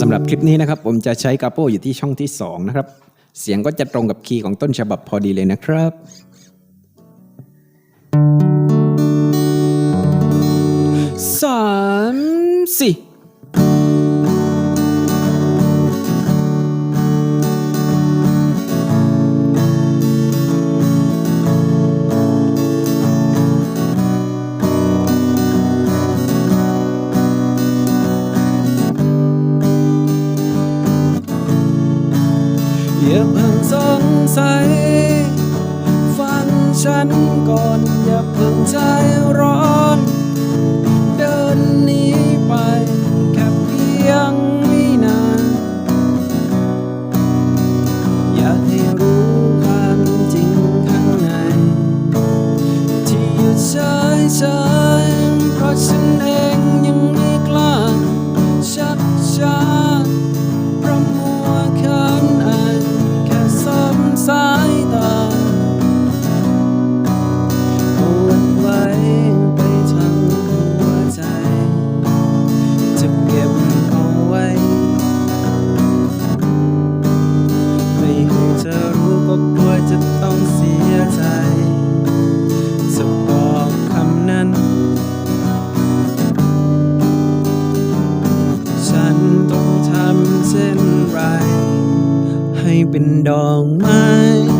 สำหรับคลิปนี้นะครับ ผมจะใช้กาโปอยู่ที่ช่องที่ 2 นะครับ เสียงก็จะตรงกับคีย์ของต้นฉบับพอดีเลยนะครับสามสี่ ใส ฟังฉันก่อนอย่าเพิ่งใจร้อน เป็นดอกไม้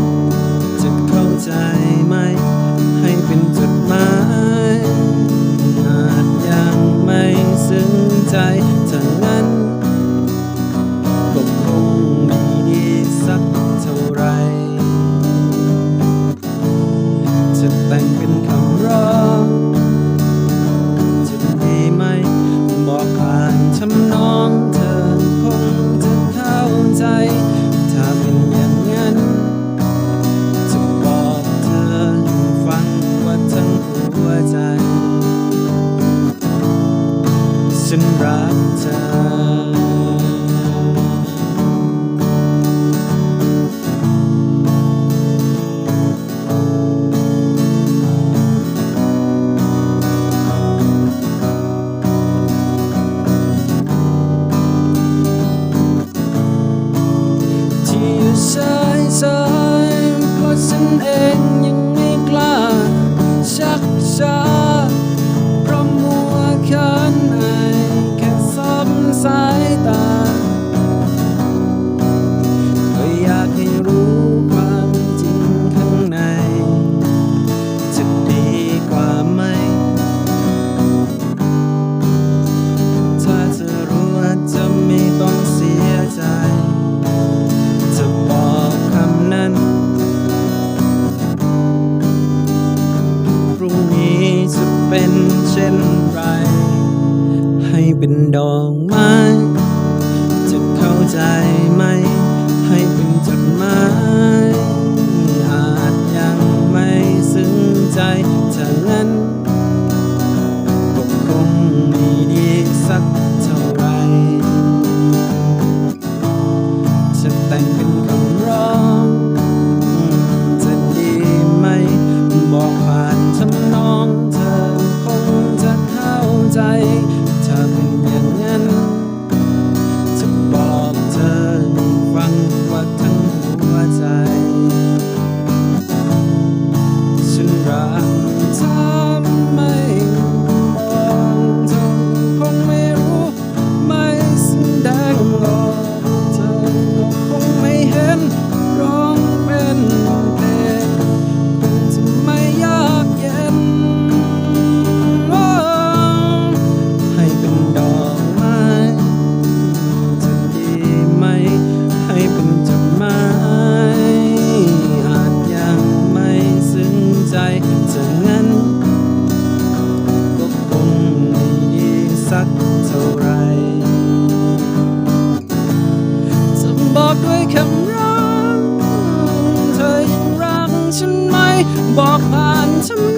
saw ช่นไร ให้เป็นดอกไม้จะเข้าใจไหม walk on to me.